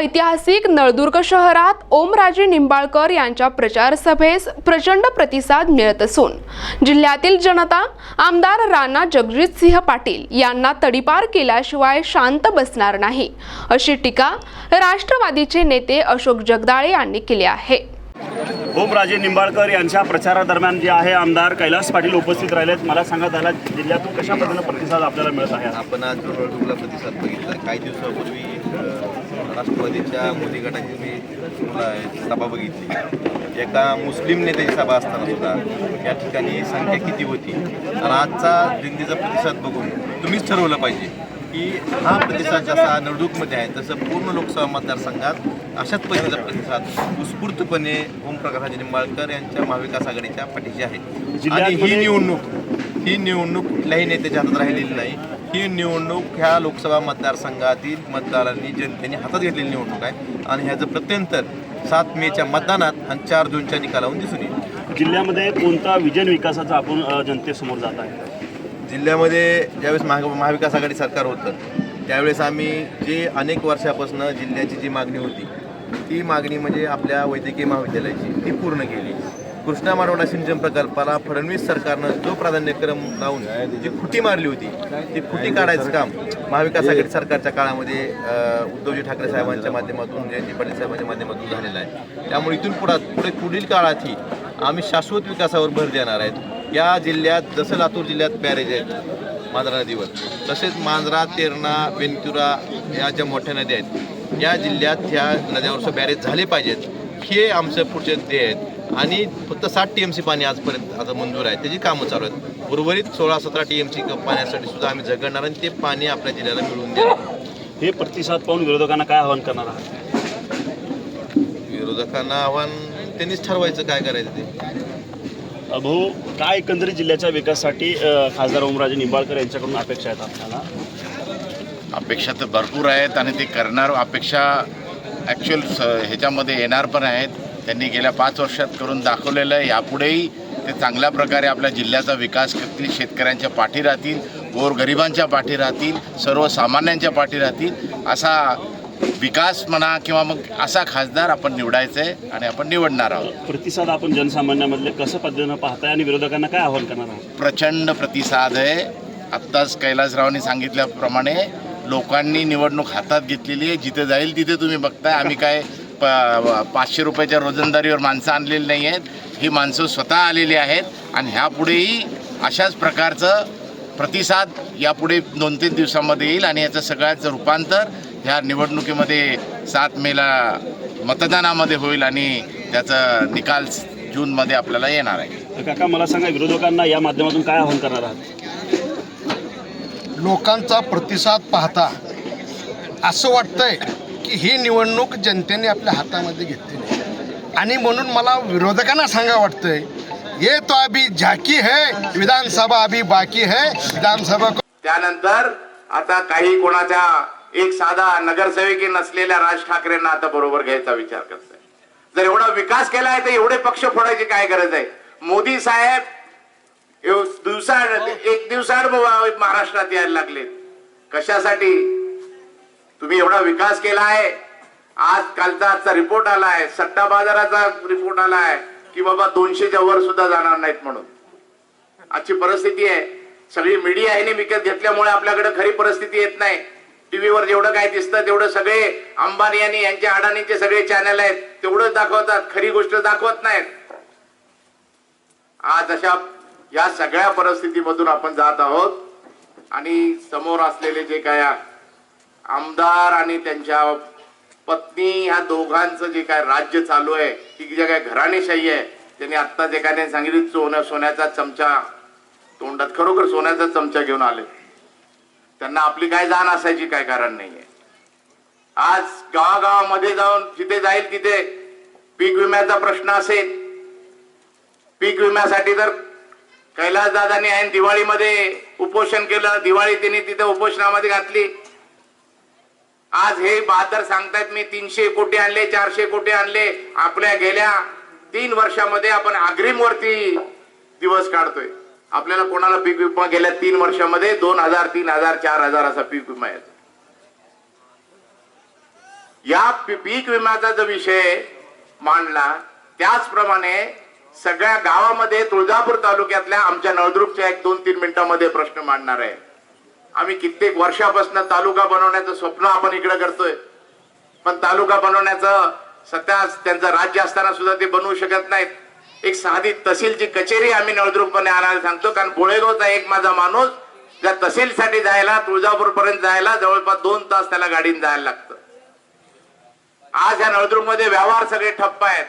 ऐतिहासिक नळदुर्ग शहरात ओमराजे निंबाळकर यांच्या प्रचार सभेस प्रचंड प्रतिसाद मिळत असून जिल्ह्यातील जनता आमदार राणा जगजितसिंह पाटील यांना तडीपार केल्याशिवाय शांत बसणार नाही अशी टीका राष्ट्रवादीचे नेते अशोक जगदाळे यांनी केली आहे. ओमराजे निंबाळकर यांच्या प्रचारादरम्यान जे आहे आमदार कैलास पाटील उपस्थित राहिलेत. मला सांगा त्याला जिल्ह्यातून कशा पद्धतीनं प्रतिसाद आपल्याला मिळत आहे? आपण आज प्रतिसाद बघितला. काही दिवसापूर्वी राष्ट्रवादीच्या मोदी गटाची मी सभा बघितली. एका मुस्लिम नेत्याची सभा असताना सुद्धा या ठिकाणी संख्या किती होती? आणि आजचा दिंडीचा प्रतिसाद बघून तुम्हीच ठरवलं पाहिजे की हा प्रतिसाद जसा नळदुर्गमध्ये आहे तसं पूर्ण लोकसभा मतदारसंघात अशाच पद्धतीचा प्रतिसाद उत्स्फूर्तपणे ओमप्रकाश निंबाळकर यांच्या महाविकास आघाडीच्या पाठीशी आहे. आणि ही निवडणूक ही निवडणूक कुठल्याही नेत्याच्या हातात राहिलेली नाही. ही निवडणूक ह्या लोकसभा मतदारसंघातील मतदारांनी जनतेने हातात घेतलेली निवडणूक आहे. आणि ह्याचं प्रत्यंतर सात मेच्या मतदानात आणि चार जूनच्या निकालावरून दिसून येईल. जिल्ह्यामध्ये कोणता विजन विकासाचा आपण जनतेसमोर जात आहे? जिल्ह्यामध्ये ज्यावेळेस महा महाविकास आघाडी सरकार होतं त्यावेळेस आम्ही जे अनेक वर्षापासून जिल्ह्याची जी मागणी होती ती मागणी म्हणजे आपल्या वैद्यकीय महाविद्यालयाची ती पूर्ण केली. कृष्णा मारवाडा सिंचन प्रकल्पाला फडणवीस सरकारनं जो प्राधान्यक्रम लावून जी खुटी मारली होती ती खुटी काढायचं काम महाविकास आघाडी सरकारच्या काळामध्ये उद्धवजी ठाकरे साहेबांच्या माध्यमातून जयंती पाटील साहेबांच्या माध्यमातून झालेला आहे. त्यामुळे इथून पुढे पुढे पुढील काळातही आम्ही शाश्वत विकासावर भर देणार आहेत. या जिल्ह्यात जसं लातूर जिल्ह्यात बॅरेज आहेत मांजरा नदीवर तसेच मांजरा तेरणा बेनकुरा या ज्या मोठ्या नद्या आहेत या जिल्ह्यात ह्या नद्यावरचं बॅरेज झाले पाहिजेत. हे आमचं पुढचे ध्येय आहेत आणि फक्त साठ टी एम सी पाणी आजपर्यंत आता मंजूर आहे. त्याची कामं चालू आहेत. उर्वरित सोळा सतरा टी एम सी पाण्यासाठी सुद्धा आम्ही झगडणार आणि ते पाणी आपल्या जिल्ह्याला मिळवून देणार. हे प्रतिसाद पाहून विरोधकांना काय आवाहन करणार आहात? विरोधकांना आव्हान त्यांनीच ठरवायचं काय करायचं ते. भाऊ काय एकंदरीत जिल्ह्याच्या विकासासाठी अ, खासदार ओमराजे निंबाळकर यांच्याकडून अपेक्षा आहेत आपल्याला? अपेक्षा तर भरपूर आहेत आणि ते करणार अपेक्षा ॲक्च्युअल ह्याच्यामध्ये येणार पण आहेत. त्यांनी गेल्या पाच वर्षात करून दाखवलेलं आहे. यापुढेही ते चांगल्या प्रकारे आपल्या जिल्ह्याचा विकास करतील शेतकऱ्यांच्या पाठी राहतील गोरगरिबांच्या पाठी राहतील सर्वसामान्यांच्या पाठी राहतील. असा विकास म्हणा किंवा मग असा खासदार आपण निवडायचा आहे आणि आपण निवडणार आहोत. प्रतिसाद आपण जनसामान्यामधले कसं पद्धतीनं पाहताय आणि विरोधकांना काय आवाहन करणार आहात? प्रचंड प्रतिसाद आहे. आत्ताच कैलासरावांनी सांगितल्याप्रमाणे लोकांनी निवडणूक हातात घेतलेली आहे. जिथे जाईल तिथे तुम्ही बघताय. आम्ही काय प पाचशे रुपयाच्या रोजंदारीवर माणसं आणलेली नाही आहेत. ही माणसं स्वतः आलेली आहेत आणि ह्यापुढेही अशाच प्रकारचं प्रतिसाद यापुढे दोन तीन दिवसामध्ये येईल आणि याचं सगळ्याचं रूपांतर ह्या निवडणुकीमध्ये सात मेला मतदानामध्ये होईल आणि त्याचा निकाल जूनमध्ये आपल्याला येणार आहे. तर काका मला सांगा विरोधकांना या माध्यमातून काय आवाहन करणार आहात? लोकांचा प्रतिसाद पाहता असं वाटतंय की ही निवडणूक जनतेने आपल्या हातामध्ये घेतली आणि म्हणून मला विरोधकांना सांगा वाटतंय ये तो अभी झाकी है विधानसभा अभी बाकी है विधानसभा त्यानंतर आता काही कोणाच्या एक साधा नगरसेवकी नसलेल्या राज ठाकरेंना आता बरोबर घ्यायचा विचार करतोय. जर एवढा विकास केलाय तर एवढे पक्ष फोडायची काय गरज आहे? मोदी साहेब दिवसाड एक दिवसाड महाराष्ट्रात यायला लागले कशासाठी? तुम्ही एवढा विकास केला आहे आज कालचा आजचा रिपोर्ट आलाय. सट्टा बाजाराचा रिपोर्ट आला आहे की बाबा दोनशेच्या वर सुद्धा जाणार नाहीत म्हणून. आजची परिस्थिती आहे. सगळी मीडिया आहे विकत घेतल्यामुळे आपल्याकडे खरी परिस्थिती येत नाही. टीव्हीवर जेवढं काय दिसतं तेवढं सगळे अंबानी आणि यांच्या अडाणीचे सगळे चॅनल आहेत. तेवढंच दाखवतात. खरी गोष्ट दाखवत नाहीत. आज अशा या सगळ्या परिस्थितीमधून आपण जात आहोत. आणि समोर असलेले जे काय आमदार आणि त्यांच्या पत्नी ह्या दोघांचं जे काय राज्य चालू आहे ती जे काय घराणेशाही आहे त्यांनी आत्ताच एकाने सांगितली सोन्या सोन्याचा चमचा तोंडात खरोखर सोन्याचा चमचा घेऊन आले. त्यांना आपली काय जाण असायची काय कारण नाहीये. आज गावागावामध्ये जाऊन जिथे जाईल तिथे पीक विम्याचा प्रश्न असेल. पीक विम्यासाठी तर कैलास दादांनी ऐन दिवाळीमध्ये उपोषण केलं दिवाळी त्यांनी तिथे उपोषणामध्ये घातली. आज हे बहादर सांगतायत मी तीनशे कोटी आणले चारशे कोटी आणले. आपल्या गेल्या तीन वर्षामध्ये आपण अग्रिम वरती दिवस काढतोय. आपल्याला कोणाला पीक विमा गेल्या तीन वर्षामध्ये दोन हजार तीन हजार चार हजार असा पीक विमा येतो. या पीक विम्याचा जो विषय मांडला त्याचप्रमाणे सगळ्या गावामध्ये तुळजापूर तालुक्यातल्या आमच्या नळदुर्गच्या एक दोन तीन मिनिटांमध्ये प्रश्न मांडणार आहे. आम्ही कित्येक वर्षापासून तालुका बनवण्याचं स्वप्न आपण इकडे करतोय. पण तालुका बनवण्याचं सध्या त्यांचं राज्य असताना सुद्धा ते बनवू शकत नाहीत. एक साधी तहसीलची कचेरी आम्ही नळदुर्गमध्ये आणायला सांगतो कारण बोळेगावचा एक माझा माणूस त्या तहसीलसाठी जायला तुळजापूर पर्यंत जायला जवळपास दोन तास त्याला गाडीने जायला लागतं. आज या नळदुर्गमध्ये व्यवहार सगळे ठप्प आहेत.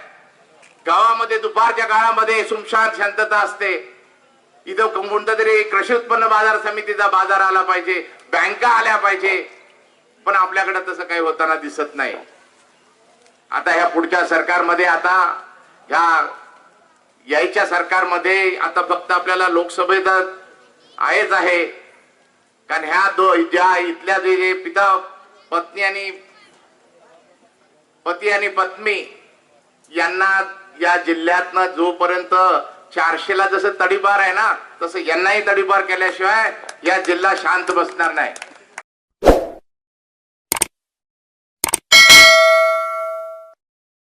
गावामध्ये दुपारच्या काळामध्ये सुमशान शांतता असते. इथं कोणता तरी कृषी उत्पन्न बाजार समितीचा बाजार आला पाहिजे बँका आल्या पाहिजे. पण आपल्याकडे तसं काही होताना दिसत नाही. आता ह्या पुढच्या सरकारमध्ये आता ह्या यायच्या सरकारमध्ये आता फक्त आपल्याला लोकसभेत आहेच आहे. कारण ह्या दो ज्या इथल्या जे जे पिता पत्नी आणि पती आणि पत्नी यांना या जिल्ह्यातनं जोपर्यंत चारशेला जसं तडीपार आहे ना तसं यांनाही तडीपार केल्याशिवाय या जिल्हा शांत बसणार नाही.